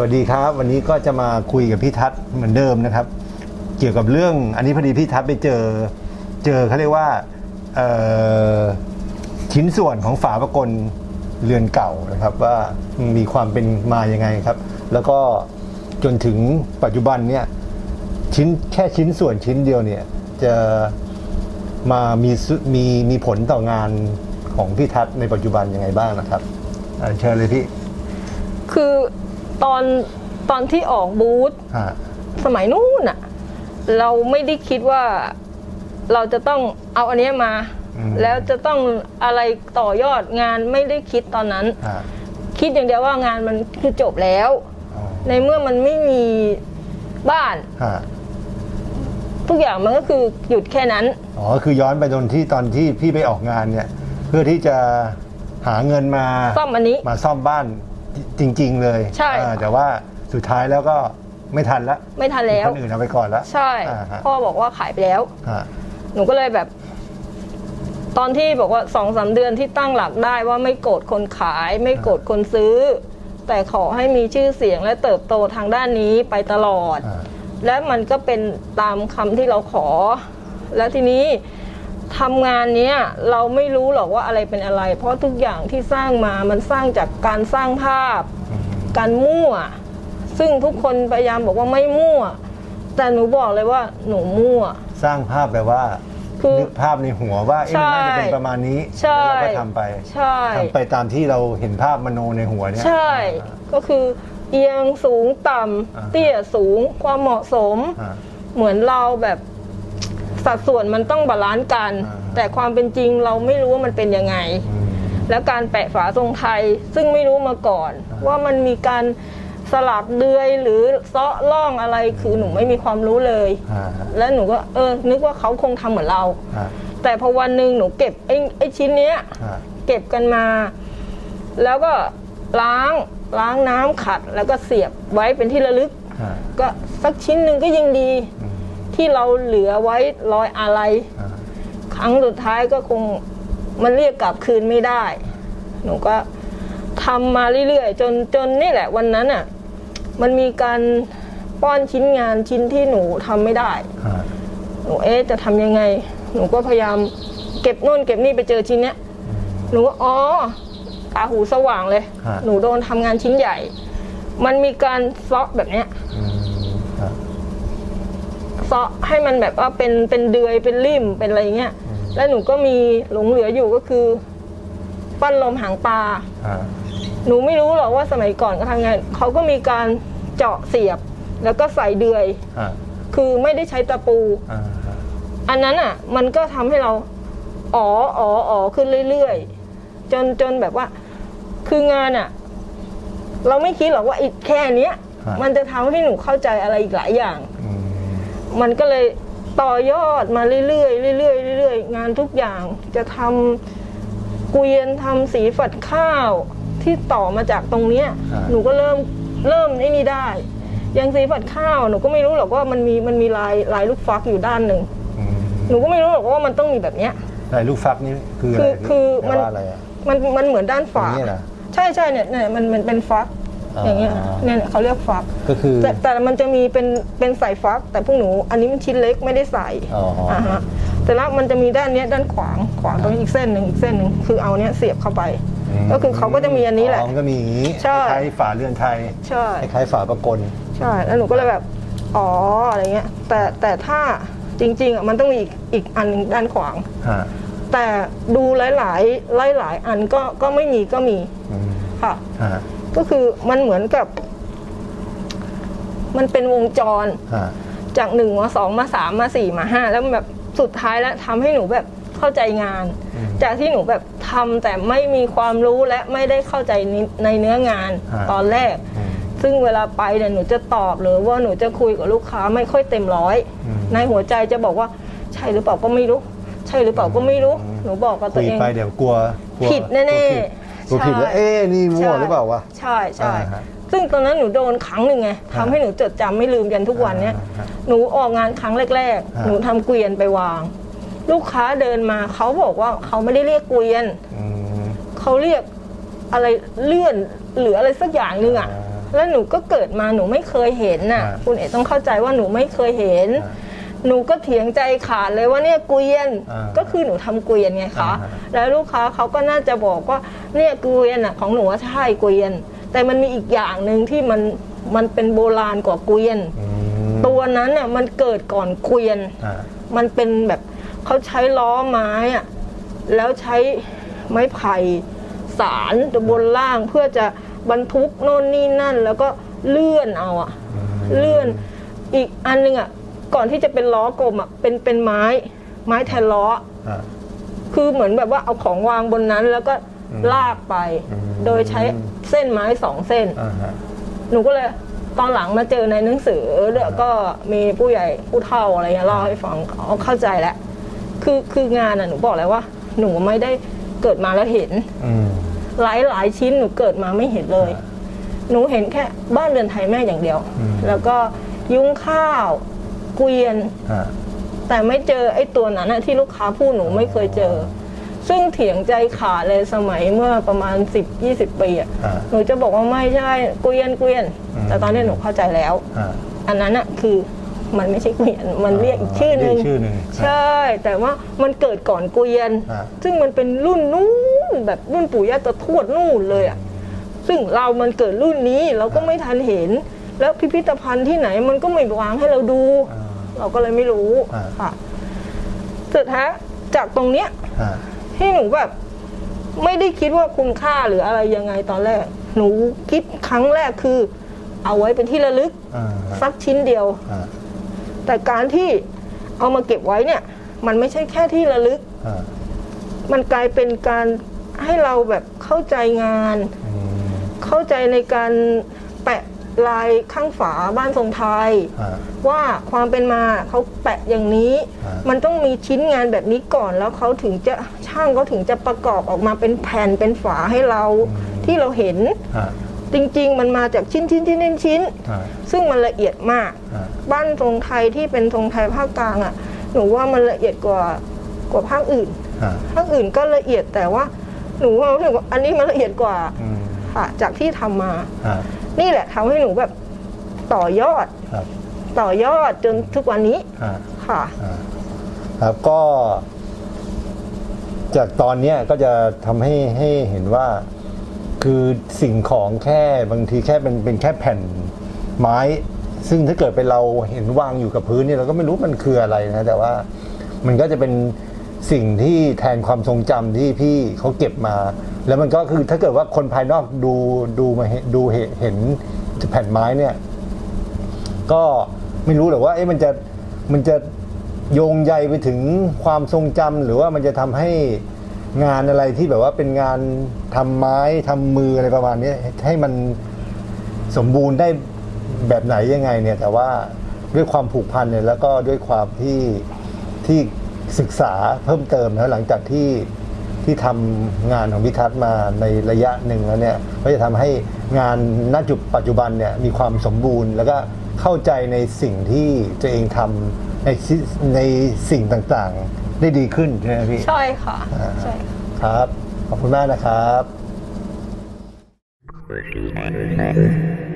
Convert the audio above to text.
วัสดีครับ วันนี้ก็จะมาคุยกับพี่ทัศน์เหมือนเดิมนะครับ เกี่ยวกับเรื่องอันนี้พอดีพี่ทัศน์ไปเจอ เจอเขาเรียกว่าชิ้นส่วนของฝาประกลเรือนเก่านะครับ ว่ามีความเป็นมายังไงครับ แล้วก็จนถึงปัจจุบันเนี่ยชิ้นแค่ชิ้นส่วนชิ้นเดียวเนี่ยจะมามีมีมีผลต่องานของพี่ทัศน์ในปัจจุบันยังไงบ้างนะครับเชิญเลยพี่ คือ ตอนตอนที่ออกบูธอ่าสมัยนู้นอะเราไม่ได้คิดว่าเราจะต้องเอาอันเนี้ยมา อืม แล้วจะต้องอะไรต่อยอดงานไม่ได้คิดตอนนั้นอ่าคิดอย่างเดียวว่างานมันคือจบแล้ว อ๋อในเมื่อมันไม่มีบ้านอ่าทุกอย่างมันก็คือหยุดแค่นั้น อ๋อคือย้อนไปตอนที่ตอนที่พี่ไปออกงานเนี่ย เพื่อที่จะหาเงินมาซ่อมอันนี้ มาซ่อมบ้าน จริง ๆ เลยใช่ อ่าแต่ว่าสุดท้ายแล้วก็ไม่ทันละไม่ทันแล้ว คนอื่นเอาไปก่อนละ ใช่ อ่าฮะ พ่อบอกว่าขายไปแล้ว อ่าหนูก็เลยแบบ ตอนที่บอกว่าสองสามเดือนที่ตั้งหลักได้ว่าไม่โกรธคนขาย ไม่โกรธคนซื้อ แต่ขอให้มีชื่อเสียงและเติบโตทางด้านนี้ไปตลอด อ่า และมันก็เป็นตามคำที่เราขอ แล้วทีนี้ ทำงานเนี้ยเราไม่รู้หรอกว่าอะไรเป็นอะไร เพราะทุกอย่างที่สร้างมามันสร้างจากการสร้างภาพอืมการมั่ว ซึ่งทุกคนพยายามบอกว่าไม่มั่ว แต่หนูบอกเลยว่าหนูมั่ว สร้างภาพแบบว่าคือนึกภาพในหัวว่าเอ๊ะมันน่าจะเป็นประมาณนี้ใช่แล้วเราก็ทำไปใช่ ทำไปตามที่เราเห็นภาพมโนในหัวเนี่ย ใช่ ก็คือเอียงสูงต่อ่าำเตี้ยสูงความเหมาะสม อ่า เหมือนเราแบบ สัดส่วนมันต้องบาลานซ์กัน อ่า แต่ความเป็นจริงเราไม่รู้ว่ามันเป็นยังไงอืมแล้วการแปะฝาทรงไทยซึ่งไม่รู้มาก่อนอ่าว่ามันมีการสลักเดือยหรือเซาะล่องอะไรคือหนูไม่มีความรู้เลย อ่าแล้วหนูก็เออนึกว่าเขาคงทำเหมือนเรา อ่าแต่พอวันหนึ่งหนูเก็บไอ้ไอ้ชิ้นเนี้ย อ่าเก็บกันมา แล้วก็ล้างล้างน้ำขัดแล้วก็เสียบไว้เป็นที่ระลึก อ่าก็สักชิ้นหนึ่งก็ยิ่งดีอืม ที่เราเหลือไว้รอยอะไรอ่าครั้งสุดท้ายก็คงมันเรียกกลับคืนไม่ได้ หนูก็ทำมาเรื่อยๆ จนจนนี่แหละวันนั้นอะ มันมีการป้อนชิ้นงานชิ้นที่หนูทำไม่ได้อ่าหนูเอ๊ะจะทำยังไง หนูก็พยายามเก็บนู่นเก็บนี่ไปเจอชิ้นเนี้ย หนูก็อ๋อตาหูสว่างเลยฮะหนูโดนทำงานชิ้นใหญ่ มันมีการเซาะแบบเนี้ยอืมอ่า เซาะให้มันแบบว่าเป็นเป็นเดือยเป็นริ่มเป็นอะไรเงี้ยแล้วหนูก็มีหลงเหลืออยู่ก็คือปั้นลมหางปลาอ่าหนูไม่รู้หรอกว่าสมัยก่อนเขาทำไงเขาก็มีการเจาะเสียบ แล้วก็ใส่เดือย อ่าคือไม่ได้ใช้ตะปูอ่าอันนั้นอะ มันก็ทำให้เราอ๋ออ๋ออ๋อขึ้นเรื่อยๆจนจนแบบว่า คืองานอะ เราไม่คิดหรอกว่าอีกแค่เนี้ย มันจะทำให้หนูเข้าใจอะไรอีกหลายอย่างอื มมันก็เลยต่อยอดมาเรื่อยๆเรื่อยๆเรื่อยๆงานทุกอย่างจะทำเกวียนทำสีฝัดข้าวที่ต่อมาจากตรงเนี้ยหนูก็เริ่มเริ่มไอ้นี่ได้อย่างสีฝัดข้าวหนูก็ไม่รู้หรอกว่ามันมีมันมีลายลายลูกฟักอยู่ด้านหนึ่งอืมหนูก็ไม่รู้หรอกว่ามันต้องมีแบบเนี้ย ลายลูกฟักนี่คืออะไรคือคือแปลมัน ว่าอะไรอะ มันมันเหมือนด้านฝาอย่างนี้เหรอ ใช่ใช่เนี่ยเนี่ยมันมันเป็นฟัก อ่าอย่างเงี้ยเนี่ยเขาเรียกฟักก็คือแต่แต่มันจะมีเป็นเป็นใส่ฟัก แต่พวกหนูอันนี้มันชิ้นเล็กไม่ได้ใส่อ๋ออ่าฮะแต่ละมันจะมีด้านเนี้ยด้านขวางขวางตรงนี้อีกเส้นหนึ่งอีกเส้นหนึ่งคือเอาเนี้ยเสียบเข้าไปมก็คือเขาก็จะมีอันนี้แหละมันก็มีอย่างนี้ใช่คล้ายๆฝาเรือนไทยใช่คล้ายๆฝาประกลใช่แล้วหนูก็เลยแบบอ๋ออะไรเงี้ย แต่แต่ถ้าจริงๆอะมันต้องมีอีกอีกอันหนึ่งด้านขวางฮะแต่ดูหลายหลายหลายหลายๆอันก็ก็ไม่มีก็มีอืมค่ะฮะ ก็คือมันเหมือนกับ มันเป็นวงจรฮะจากหนึ่งมาสองมาสามมาสี่มาห้าแล้วแบบสุดท้ายแล้วทำให้หนูแบบเข้าใจงาน อืม จากที่หนูแบบทำแต่ไม่มีความรู้และไม่ได้เข้าใจในในเนื้องานฮะ ตอนแรก อืม ซึ่งเวลาไปเนี่ยหนูจะตอบหรือว่าหนูจะคุยกับลูกค้าไม่ค่อยเต็มร้อย อืมในหัวใจจะบอกว่าใช่หรือเปล่าก็ไม่รู้ ใช่หรือเปล่าก็ไม่รู้ อืม หนูบอกกับตัคุวยเอง ไปเดี๋ยวกลัวกลัวผิดแน่ๆกลัวผิด กลัวผิดใช่แล้วเอ๊ะนี่มั่วหรือเปล่าวะ ใช่ใช่อ่าฮะซึ่งตอนนั้นหนูโดนครั้งหนึ่งไงฮะทำให้หนูจดจำไม่ลืมยันทุกวันเนี้ยอ่าฮะหนูออกงานครั้งแรกฮะๆหนูทำเกวียนไปวาง ลูกค้าเดินมาเขาบอกว่าเขาไม่ได้เรียกเกวียน อืม เขาเรียกอะไรเลื่อนหรืออะไรสักอย่างหนึ่งอะ อ่าแล้วหนูก็เกิดมาหนูไม่เคยเห็นน่ะ อ่าคุณเอ๋ต้องเข้าใจว่าหนูไม่เคยเห็น อ่าหนูก็เถียงใจขาดเลยว่าเนี่ยเกวียนอ่าก็คือหนูทำเกวียนไงคะ อ่าฮะแล้วลูกค้าเขาก็น่าจะบอกว่า เนี่ยเกวียนอะของหนูว่าใช่เกวียน แต่มันมีอีกอย่างหนึ่งที่มันมันเป็นโบราณกว่าเกวียน อืมตัวนั้นน่ะมันเกิดก่อนเกวียน อ่ามันเป็นแบบเขาใช้ล้อไม้อะแล้วใช้ไม้ไผ่สารบนล่างเพื่อจะบรรทุกโน่นนี่นั่น แล้วก็เลื่อนเอาอะเลื่อนอีกอันหนึงอะก่อนที่จะเป็นล้อกลมอะเป็นเป็นไม้ไม้แทนล้อ อ่าคือเหมือนแบบว่าเอาของวางบนนั้น แล้วก็อืม ลากไปอืมโดยใช้เส้นไม้สองเส้น อ่าฮะ หนูก็เลยตอนหลังมาเจอในหนังสือแล้วก็มีผู้ใหญ่ผู้เฒ่าอะไรเงี้ยเล่าให้ฟังเขาเข้าใจแล้วคือคืองานอะหนูบอกเลยว่า หนูไม่ได้เกิดมาแล้วเห็น อืม หลายหลายชิ้นหนูเกิดมาไม่เห็นเลยอ่าหนูเห็นแค่บ้านเรือนไทยแม่อย่างเดียว อืม แล้วก็ยุ้งข้าวเกวียนอ่าแต่ไม่เจอไอ้ตัวนั้นอะที่ลูกค้าพูดหนูไม่เคยเจอ ซึ่งเถียงใจขาดเลยสมัยเมื่อประมาณ 10-20 ปีอะอ่าหนูจะบอกว่าไม่ใช่เกวียนเกวียน อืม แต่ตอนนี้หนูเข้าใจแล้ว อ่า อันนั้นอะคือมันไม่ใช่เกวียนมันเรียกอีกชื่อหนึ่งเรียกชื่อหนึ่งใช่ แต่ว่ามันเกิดก่อนเกวียน อ่า ซึ่งมันเป็นรุ่นนู้นแบบรุ่นปู่ย่าตาทวดนู่นเลยอะซึ่งเรามันเกิดรุ่นนี้เราก็ไม่ทันเห็น แล้วพิพิธภัณฑ์ที่ไหนมันก็ไม่วางให้เราดู อ่า เราก็เลยไม่รู้อ่า ค่ะสุดท้ายจากตรงเนี้ย อ่า ที่หนูแบบไม่ได้คิดว่าคุณค่าหรืออะไรยังไงตอนแรก หนูคิดครั้งแรกคือ เอาไว้เป็นที่ระลึกอ่าสักชิ้นเดียว อ่าแต่การที่เอามาเก็บไว้เนี่ย มันไม่ใช่แค่ที่ระลึก อ่ามันกลายเป็นการให้เราแบบเข้าใจงาน อืมเข้าใจในการแปะ ลายข้างฝาบ้านทรงไทย อ่า ว่าความเป็นมาเขาแปะอย่างนี้ อ่ามั มันต้องมีชิ้นงานแบบนี้ก่อนแล้วเขาถึงจะช่างเขาถึงจะประกอบออกมาเป็นแผ่นเป็นฝาให้เราที่เราเห็น อ่าจริง ๆ มันมาจากชิ้นชิ้นชิ้นชิ้นชิ้น อ่า ซึ่งมันละเอียดมาก อ่า บ้านทรงไทยที่เป็นทรงไทยภาคกลางอะ หนูว่ามันละเอียดกว่ากว่าภาคอื่น อ่าภาคอื่นก็ละเอียดแต่ว่า หนูว่ารู้สึกว่าอันนี้มันละเอียดกว่าอืมค่ะจากที่ทำมา อ่า นี่แหละทำให้หนูแบบต่อยอด ครับต่อยอดจนทุกวันนี้อ่าค่ะ อ่าครับก็ จากตอนเนี้ยก็จะทำให้ให้เห็นว่า คือสิ่งของแค่บางทีแค่เป็นเป็นแค่แผ่นไม้ ซึ่งถ้าเกิดเป็นเราเห็นวางอยู่กับพื้นเนี่ยเราก็ไม่รู้มันคืออะไรนะ แต่ว่ามันก็จะเป็น สิ่งที่แทนความทรงจำที่พี่เขาเก็บมา แล้วมันก็คือถ้าเกิดว่าคนภายนอกดูดูมาเห็นดูเห็นเห็นแผ่นไม้เนี่ย ก็ไม่รู้หรอกว่าเอ๊ะมันจะมันจะโยงใยไปถึงความทรงจำหรือว่ามันจะทำให้งานอะไรที่แบบว่าเป็นงานทำไม้ทำมืออะไรประมาณนี้ให้มัน สมบูรณ์ได้แบบไหนยังไงเนี่ยแต่ว่าด้วยความผูกพันเนี่ยแล้วก็ด้วยความที่ที่ ศึกษาเพิ่มเติมนะหลังจากที่ที่ทำงานของพิทัศน์มาในระยะหนึ่งแล้วเนี่ยก็จะทำให้งานณจุดปัจจุบันเนี่ยมีความสมบูรณ์ แล้วก็เข้าใจในสิ่งที่ตัวเองทำในสิในสิ่งต่างๆ ได้ดีขึ้นใช่ไหมพี่ ใช่ค่ะอ่าใช่ค่ะครับ ขอบคุณมากนะครับ Thank you.